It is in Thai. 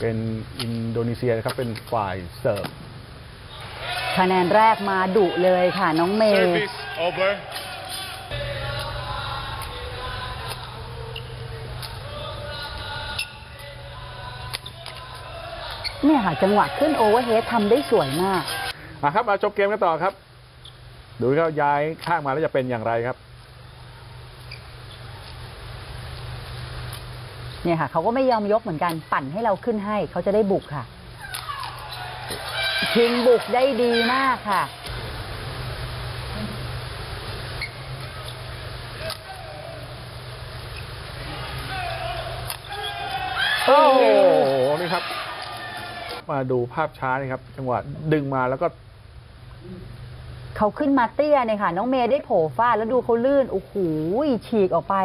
เป็นอินโดนีเซียนะครับเป็นฝ่ายเสิร์ฟคะแนนแรกมาดุเลยค่ะน้องเมย์ Service over. เนี่ยค่ะจังหวะขึ้นโอเวอร์เฮดทำได้สวยมากอะครับมาจบเกมกันต่อครับ ดูเขาย้ายข้างมาแล้วจะเป็นอย่างไรครับ เนี่ยค่ะเขาก็ไม่ยอมยกเหมือนกันปั่นให้เราขึ้นให้เขาจะได้บุกค่ะ ชิงบุกได้ดีมากค่ะ โอ้โหนี่ครับ มาดูภาพช้านี่ครับ จังหวะดึงมาแล้วก็ เขาขึ้นมาเตี้ยเนี่ยค่ะ น้องเมย์ได้โผล่ฟาดแล้วดูเขาลื่นโอ้โหฉีกออกไป